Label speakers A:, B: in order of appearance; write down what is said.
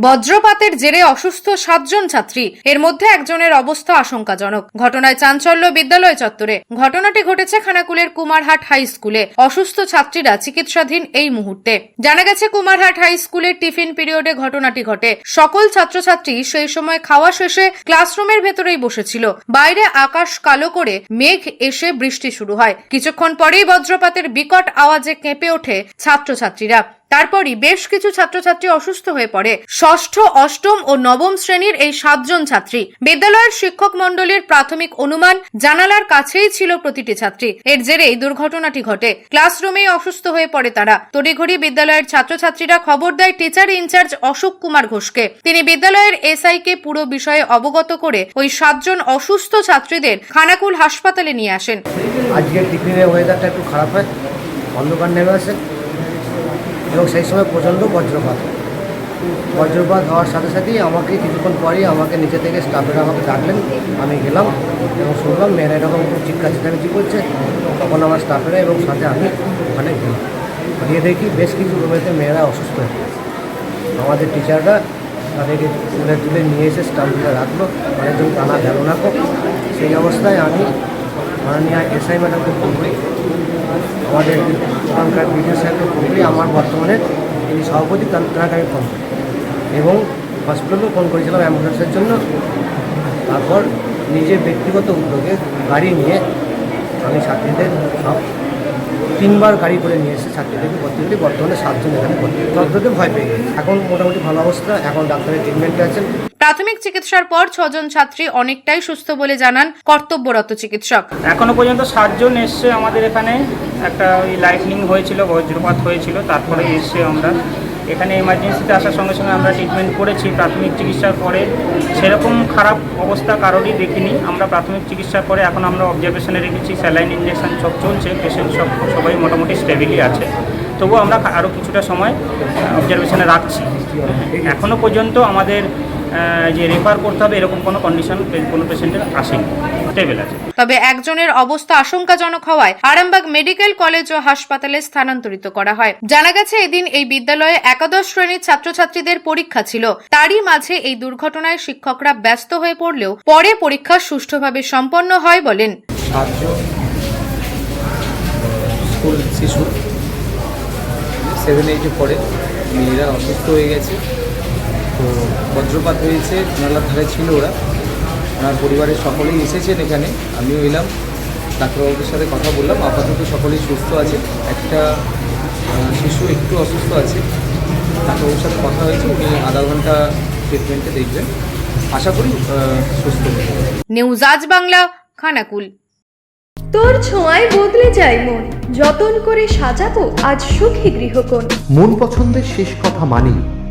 A: বজ্রপাতের জেরে অসুস্থ সাতজন ছাত্রী। এর মধ্যে একজনের অবস্থা আশঙ্কাজনক। ঘটনায় চাঞ্চল্য বিদ্যালয় চত্বরে। ঘটনাটি ঘটেছে খানাকুলের কুমারহাট হাই স্কুলে। অসুস্থ ছাত্রীরা চিকিৎসাধীন এই মুহূর্তে। জানা গেছে, কুমারহাট হাই স্কুলের টিফিন পিরিয়ডে ঘটনাটি ঘটে। সকল ছাত্রছাত্রী সেই সময় খাওয়া শেষে ক্লাসরুমের ভেতরেই বসেছিল। বাইরে আকাশ কালো করে মেঘ এসে বৃষ্টি শুরু হয়। কিছুক্ষণ পরেই বজ্রপাতের বিকট আওয়াজে কেঁপে ওঠে ছাত্রছাত্রীরা। তারপরই বেশ কিছু ছাত্রছাত্রী অসুস্থ হয়ে পড়ে। ষষ্ঠ, অষ্টম ও নবম শ্রেণির এই সাতজন ছাত্রী। বিদ্যালয়ের শিক্ষক মণ্ডলীর প্রাথমিক অনুমান জানালার কাছেই ছিল প্রতিটি ছাত্রী। এর জেরেই দুর্ঘটনাটি ঘটে। ক্লাসরুমেই অসুস্থ হয়ে পড়ে তারা। তড়িঘড়ি বিদ্যালয়ের ছাত্রছাত্রীরা খবর দেয় টিচার ইনচার্জ অশোক কুমার ঘোষকে। তিনি বিদ্যালয়ের এসআই কে পুরো বিষয়ে অবগত করে ওই সাতজন অসুস্থ ছাত্রীদের খানাকুল হাসপাতালে নিয়ে আসেন।
B: টিফিনের ওয়েদারটা একটু খারাপ হয়। অন্ধকার নেমে আসে। এবং সেই সময় প্রচণ্ড বজ্রপাত। বজ্রপাত হওয়ার সাথে সাথেই আমাকে কিছুক্ষণ পরেই আমাকে নিচে থেকে স্টাফেরা আমাকে ডাকলেন, আমি গেলাম এবং শুনলাম মেয়েরা এরকম খুব চিৎকার চেঁচামেচি করছে। তখন আমার স্টাফেরা এবং সাথে আমি ওখানে গেলাম। গিয়ে দেখি বেশ কিছু রুমেতে মেয়েরা অসুস্থ হয়ে আমাদের টিচাররা তাদেরকে তুলে তুলে নিয়ে এসে স্টাফগুলো রাখল। অনেকজন কানা গেল না সেই অবস্থায় আমি মাননীয় এসআই ম্যাডামকে ফোন করি। আমাদের ওখানকার বিডিও সাহেবকে ফোন করি। আমার বর্তমানে যিনি সভাপতি তাকে আমি ফোন করি। এবং হসপিটালেও ফোন করেছিলাম অ্যাম্বুলেন্সের জন্য। তারপর নিজের ব্যক্তিগত উদ্যোগে গাড়ি নিয়ে আমি ছাত্রীদের সব তিনবার গাড়ি করে নিয়ে এসে ছাত্রীদেরকে ভর্তি করি। বর্তমানে সাতজন এখানে ভর্তি। ভয় পেয়ে এখন মোটামুটি ভালো অবস্থা। এখন ডাক্তারের ট্রিটমেন্টে আছেন।
A: প্রাথমিক চিকিৎসার পর ছজন ছাত্রী অনেকটাই সুস্থ বলে জানান কর্তব্যরত চিকিৎসক।
C: এখনও পর্যন্ত সাতজন এসছে আমাদের এখানে। একটা ওই লাইটনিং হয়েছিল, বজ্রপাত হয়েছিল, তারপরে এসছে আমরা। এখানে এমার্জেন্সিতে আসার সঙ্গে সঙ্গে আমরা ট্রিটমেন্ট করেছি। প্রাথমিক চিকিৎসার পরে সেরকম খারাপ অবস্থা কারোরই দেখিনি। আমরা প্রাথমিক চিকিৎসার পরে এখন আমরা অবজারভেশনে রেখেছি। স্যালাইন ইঞ্জেকশন সব চলছে পেশেন্ট সব, সবাই মোটামুটি স্টেবিলি আছে। তবুও আমরা আরও কিছুটা সময় অবজারভেশনে রাখছি। এখনও পর্যন্ত আমাদের যে রেফার করতে হবে এরকম কোনো কন্ডিশন কোনো পেশেন্টের আসেনি। স্টেবল আছে।
A: তবে একজনের অবস্থা আশঙ্কাজনক হওয়ায় আরামবাগ মেডিকেল কলেজ ও হাসপাতালে স্থানান্তরিত করা হয়। জানা গেছে এদিন এই বিদ্যালয়ে একাদশ শ্রেণির ছাত্রছাত্রীদের পরীক্ষা ছিল। তারই মাঝে এই দুর্ঘটনায় শিক্ষকরা ব্যস্ত হয়ে পড়লেও পরে পরীক্ষা সুষ্ঠুভাবে সম্পন্ন হয় বলেন।
D: স্কুল শিশু সেভেন এইটে পড়ে মেয়েরা অসুস্থ হয়ে গেছে। বজ্রপাত হয়েছে নালার ধারে ছিল ওরা। ওনার পরিবারের সকলেই এসেছেন এখানে আমিও এলাম। ডাক্তারবাবুর সাথে কথা বললাম আপাতত সকলেই সুস্থ আছে। একটা শিশু একটু অসুস্থ আছে ডাক্তারবাবুর সাথে কথা হয়েছে উনি আধা ঘণ্টা ট্রিটমেন্টে দেখবেন। আশা করি সুস্থ
A: নিউজ আজ বাংলা খানাকুল।
E: তোর ছোঁয়ায় বদলে যায় মন যতন করে সাজাবো আজ সুখী গৃহকোণ।
F: মন পছন্দের শেষ কথা মানি